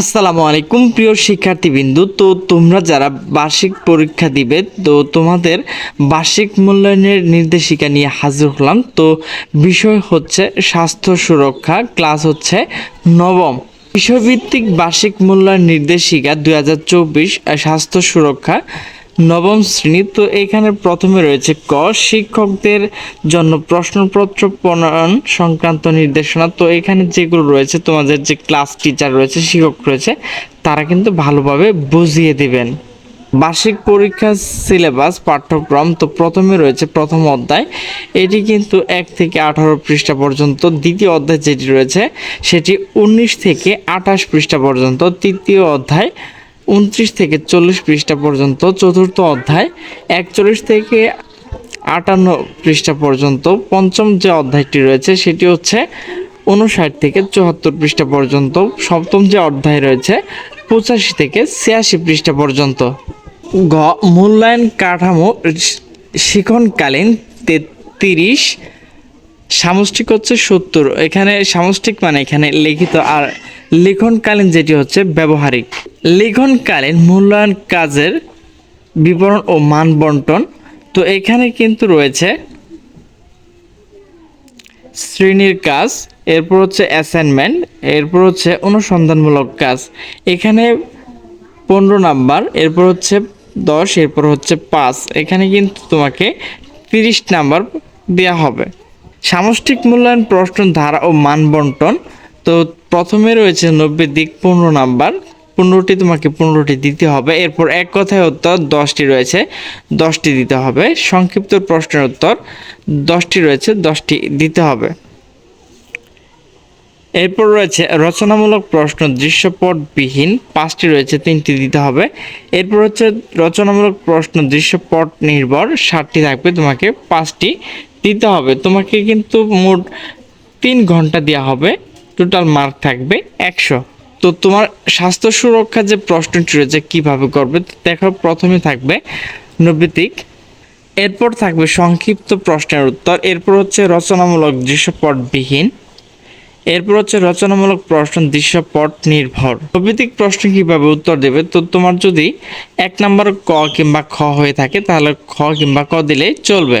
আসসালামু আলাইকুম, প্রিয় শিক্ষার্থীবৃন্দু। তো তোমরা যারা বার্ষিক পরীক্ষা দিবে, তো তোমাদের বার্ষিক মূল্যায়নের নির্দেশিকা নিয়ে হাজির হলাম। তো বিষয় হচ্ছে স্বাস্থ্য সুরক্ষা, ক্লাস হচ্ছে নবম। বিষয়ভিত্তিক বার্ষিক মূল্যায়ন নির্দেশিকা দু হাজার চব্বিশ, স্বাস্থ্য সুরক্ষা। নবম শ্রেণি। তো এখানে প্রথমে রয়েছে ক, শিক্ষকদের জন্য প্রশ্নপত্র প্রণয়ন সংক্রান্ত নির্দেশনা। তো এখানে যেগুলো রয়েছে, তোমাদের যে ক্লাস টিচার রয়েছে, শিক্ষক রয়েছে, তারা কিন্তু ভালোভাবে বুঝিয়ে দিবেন। বার্ষিক পরীক্ষার সিলেবাস পাঠ্যক্রম, তো প্রথমে রয়েছে প্রথম অধ্যায়। এটি কিন্তু এক থেকে আঠারো পৃষ্ঠা পর্যন্ত। দ্বিতীয় অধ্যায় যেটি রয়েছে, সেটি উনিশ থেকে আঠাশ পৃষ্ঠা পর্যন্ত। তৃতীয় অধ্যায় উনত্রিশ থেকে চল্লিশ পৃষ্ঠা পর্যন্ত চতুর্থ অধ্যায়, একচল্লিশ থেকে আটান্ন পৃষ্ঠা পর্যন্ত পঞ্চম যে অধ্যায়টি রয়েছে সেটি হচ্ছে উনষাট থেকে চুয়াত্তর পৃষ্ঠা পর্যন্ত, সপ্তম যে অধ্যায় রয়েছে পঁচাশি থেকে ছিয়াশি পৃষ্ঠা পর্যন্ত। গ, মূল্যায়ন কাঠামো শিখনকালীন তেত্রিশ সামষ্টিক হচ্ছে সত্তর। এখানে সামষ্টিক মানে এখানে লিখিত আর লিখনকালীন যেটি হচ্ছে ব্যবহারিক। লিখনকালীন মূল্যায়ন কাজের বিবরণ ও মান বন্টন। তো এখানে কিন্তু রয়েছে শ্রেণির কাজ, এরপর হচ্ছে অ্যাসাইনমেন্ট এরপর হচ্ছে অনুসন্ধানমূলক কাজ। এখানে পনেরো নাম্বার, এরপর হচ্ছে দশ, এরপর হচ্ছে পাঁচ। এখানে কিন্তু তোমাকে তিরিশ নাম্বার দেওয়া হবে। সামষ্টিক মূল্যায়ন প্রশ্ন ধারা ও মান বন্টন তো প্রথমে রয়েছে নব্বই দিক পনেরো নাম্বার। পনেরোটি তোমাকে পনেরোটি দিতে হবে। এরপর এক কথায় উত্তর, দশটি রয়েছে, দশটি দিতে হবে। সংক্ষিপ্ত প্রশ্নের উত্তর, দশটি রয়েছে, দশটি দিতে হবে। এরপর রয়েছে রচনামূলক প্রশ্ন দৃশ্যপটবিহীন, পাঁচটি রয়েছে, তিনটি দিতে হবে। এরপর হচ্ছে রচনামূলক প্রশ্ন দৃশ্যপট নির্ভর ষাটটি থাকবে, তোমাকে পাঁচটি দিতে হবে। তোমাকে কিন্তু মোট তিন ঘণ্টা দেওয়া হবে। টোটাল মার্ক থাকবে একশো। তো তোমার স্বাস্থ্য সুরক্ষা যে প্রশ্নটি রয়েছে, কীভাবে করবে দেখো, প্রথমে থাকবে নৈবিতিক এরপর থাকবে সংক্ষিপ্ত প্রশ্নের উত্তর। এরপর হচ্ছে রচনামূলক দৃশ্যপটবিহীন। এরপর হচ্ছে রচনামূলক প্রশ্ন দৃশ্যপট নির্ভর। প্রভৃতিক প্রশ্ন কীভাবে উত্তর দেবে? তো তোমার যদি এক নম্বর ক কিংবা খ হয়ে থাকে, তাহলে খ কিংবা ক দিলেই চলবে।